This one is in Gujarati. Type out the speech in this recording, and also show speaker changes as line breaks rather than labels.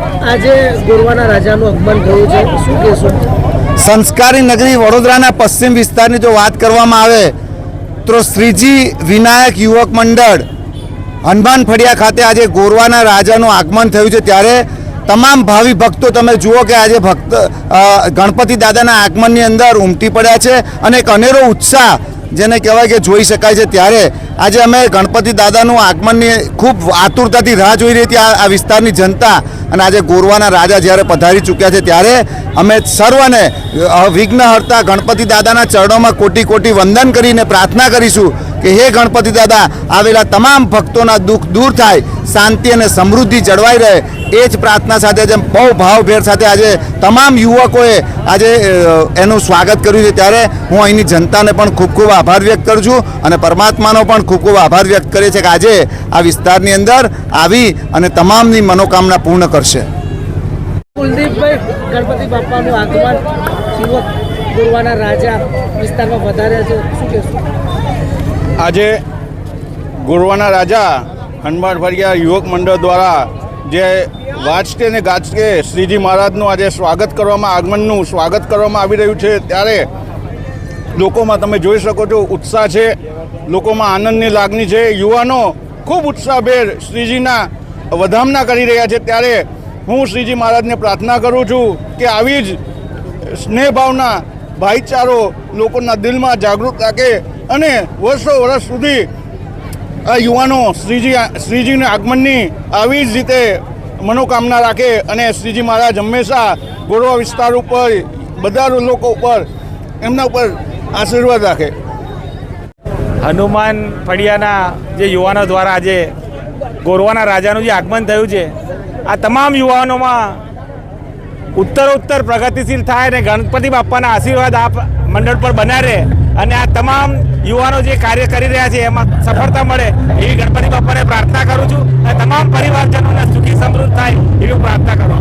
આજે ગોરવાના રાજાનું આગમન થયું છે. શું કહેશો?
સંસ્કારી નગરી વડોદરાના પશ્ચિમ વિસ્તારની જો વાત કરવામાં આવે, તો શ્રીજી વિનાયક યુવક મંડળ હનુમાન ફળિયા ખાતે આજે ગોરવાના રાજાનું આગમન થયું છે. ત્યારે તમામ ભાવિ ભક્તો, તમે જુઓ કે આજે ભક્ત ગણપતિ દાદાના આગમનની અંદર ઉમટી પડ્યા છે અને એક અનેરો ઉત્સાહ જેને કહેવાય કે જોઈ શકાય છે ત્યારે આજે અમે ગણપતિ દાદાનું આગમનની ખૂબ આતુરતાથી રાહ જોઈ રહી હતી આ વિસ્તારની જનતા. અને આજે ગોરવાના રાજા જ્યારે પધારી ચૂક્યા છે ત્યારે અમે સર્વને વિઘ્નહર્તા ગણપતિ દાદાના ચરણોમાં કોટી કોટી વંદન કરીને પ્રાર્થના કરીશું કે હે ગણપતિ દાદા, આવેલા તમામ ભક્તોના દુઃખ દૂર થાય, શાંતિ અને સમૃદ્ધિ જળવાઈ રહે. એ જ પ્રાર્થના સાથે જેમ બહુ ભાવભેર સાથે આજે તમામ યુવકોએ આજે એનું સ્વાગત કર્યું છે. ત્યારે હું અહીંની જનતાને પણ ખૂબ ખૂબ આભાર વ્યક્ત કરું છું અને પરમાત્માનો પણ ખૂબ ખૂબ આભાર વ્યક્ત કરીએ છીએ કે આજે આ વિસ્તારની અંદર આવી અને તમામની મનોકામના પૂર્ણ કરશે.
કુલદીપભાઈ ગણપતિ બાપાનું આગમન યુવક ગોરવાના રાજા વિસ્તારમાં વધાર્યા છે. શું કહેશો?
આજે ગુરવાના રાજા હનુમાન ફરિયા યુવક મંડળ દ્વારા જે વાંચકે ને ગાજકે શ્રીજી મહારાજનું આજે સ્વાગત કરવામાં, આગમનનું સ્વાગત કરવામાં આવી રહ્યું છે. ત્યારે લોકોમાં તમે જોઈ શકો છો ઉત્સાહ છે, લોકોમાં આનંદની લાગણી છે. યુવાનો ખૂબ ઉત્સાહભેર શ્રીજીના વધામણા કરી રહ્યા છે. ત્યારે હું શ્રીજી મહારાજને પ્રાર્થના કરું છું કે આવી જ સ્નેહભાવના ભાઈચારો લોકોના દિલમાં જાગૃત રાખે અને વર્ષો વર્ષ સુધી યુવાનો શ્રીજી શ્રીજીના આગમનની આવી જ રીતે મનોકામના રાખે અને શ્રીજી મહારાજ હંમેશા ગોરવા વિસ્તાર ઉપર, બધા લોકો ઉપર, એમના ઉપર આશીર્વાદ રાખે.
હનુમાન ફળિયાના જે યુવાનો દ્વારા આજે ગોરવાના રાજાનું જે આગમન થયું છે, આ તમામ યુવાનોમાં ઉત્તરોત્તર પ્રગતિશીલ થાય અને ગણપતિ બાપાના આશીર્વાદ આ મંડળ પર બન્યા રહે અને આ તમામ યુવાનો જે કાર્ય કરી રહ્યા છે, એમાં સફળતા મળે એવી ગણપતિ બાપાને પ્રાર્થના કરું છું અને તમામ પરિવારજનોને સુખી સમૃદ્ધ થાય એવી પ્રાર્થના કરું